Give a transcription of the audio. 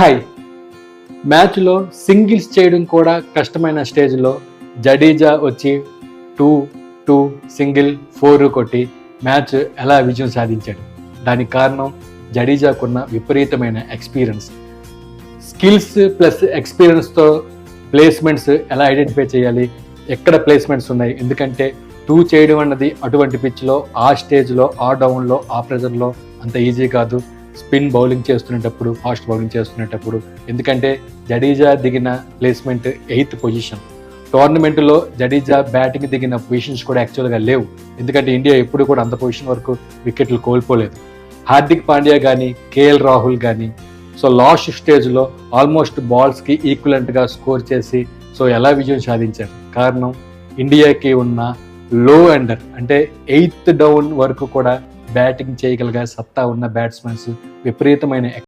Hi. మ్యాచ్లో singles చేయడం కూడా కష్టమైన స్టేజ్లో జడేజా వచ్చి టూ టూ సింగిల్ ఫోర్ కొట్టి మ్యాచ్ ఎలా విజయం సాధించాడు. దానికి కారణం జడేజాకున్న విపరీతమైన ఎక్స్పీరియన్స్. స్కిల్స్ ప్లస్ ఎక్స్పీరియన్స్తో ప్లేస్మెంట్స్ ఎలా ఐడెంటిఫై చేయాలి ఎక్కడ ప్లేస్మెంట్స్ ఉన్నాయి ఎందుకంటే టూ చేయడం అన్నది అటువంటి పిచ్లో ఆ స్టేజ్లో ఆ డౌన్లో ఆ ప్రెజర్లో అంత ఈజీ కాదు. స్పిన్ బౌలింగ్ చేస్తున్నప్పుడు ఫాస్ట్ బౌలింగ్ చేస్తున్నప్పుడు ఎందుకంటే జడేజా దిగిన ప్లేస్మెంట్ ఎయిత్ పొజిషన్. టోర్నమెంట్లో జడేజా బ్యాటింగ్ దిగిన పొజిషన్స్ కూడా యాక్చువల్గా లేవు. ఎందుకంటే ఇండియా ఎప్పుడు కూడా అంత పొజిషన్ వరకు వికెట్లు కోల్పోలేదు. హార్దిక్ పాండ్యా కానీ కేఎల్ రాహుల్ కానీ సో లాస్ట్ స్టేజ్లో ఆల్మోస్ట్ బాల్స్కి ఈక్వలెంట్గా స్కోర్ చేసి సో ఎలా విజయం సాధించారు? కారణం ఇండియాకి ఉన్న లో అండర్ అంటే ఎయిత్ డౌన్ వరకు కూడా బ్యాటింగ్ చేయగలిగే సత్తా ఉన్న బ్యాట్స్మెన్స్ విపరీతమైన